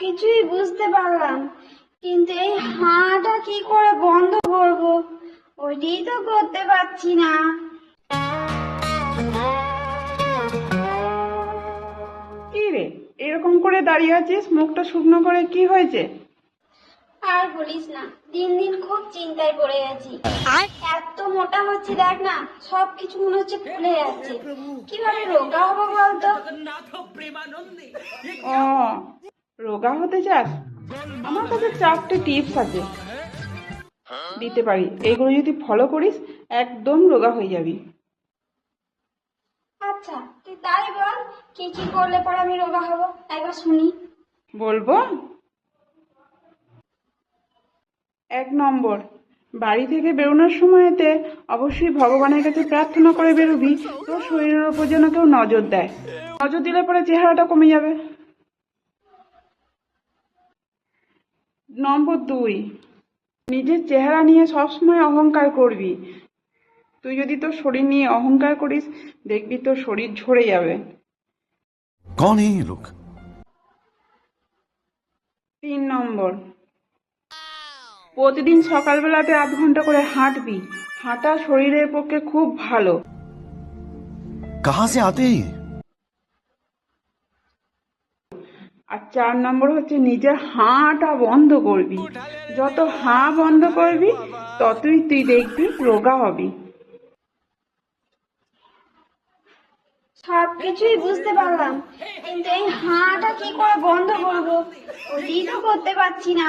কিছুই বুঝতে পারলাম কিন্তু এই হাঁটা কি করে বন্ধ করব? ওইটাই তো করতে পারছি না। কি রে এরকম করে দাঁড়িয়ে আছিস? মুখটা শুকনো করে কি হয়েছে? আর বলিস না দিন দিন খুব চিন্তায় পড়ে গেছি এত মোটা হচ্ছে দেখ না সব কিছু মনে হচ্ছে ফুলে যাচ্ছে। কীভাবে রোগা হব বলতো? ও রোগা হতে চাস? আমার কাছে চারটে টিপস আছে। দিতে পারি। এগুলো যদি ফলো করিস একদম রোগা হয়ে যাবি। আচ্ছা তুই তাই বল কি কি করলে পরে আমি রোগা হব? একবার শুনি। বলব? এক নম্বর বাড়ি থেকে বেরোনোর সময়তে অবশ্যই ভগবানের কাছে প্রার্থনা করে বেরোবি। তোর শরীরের ওপর যেন কেউ নজর দেয়। নজর দিলে পরে চেহারাটা কমে যাবে। নম্বর দুই নিজের চেহারা নিয়ে সবসময় অহংকার করবি। তুই যদি তোর শরীর নিয়ে অহংকার করিস দেখবি তোর শরীর ঝরে যাবে। লোক? তিন নম্বর প্রতিদিন সকালবেলাতে আধ ঘণ্টা করে হাঁটবি। হাঁটা শরীরের পক্ষে খুব ভালো। কাহা সে আতে আর চার নম্বর হচ্ছে নিজের হাঁটা বন্ধ করবি। যত হাঁ বন্ধ করবি, ততই তুই দেখবি রোগা হবি। সবকিছুই বুঝতে পারলাম, কিন্তু এই হাঁটা কি করে বন্ধ করব? তো করতে পারছি না।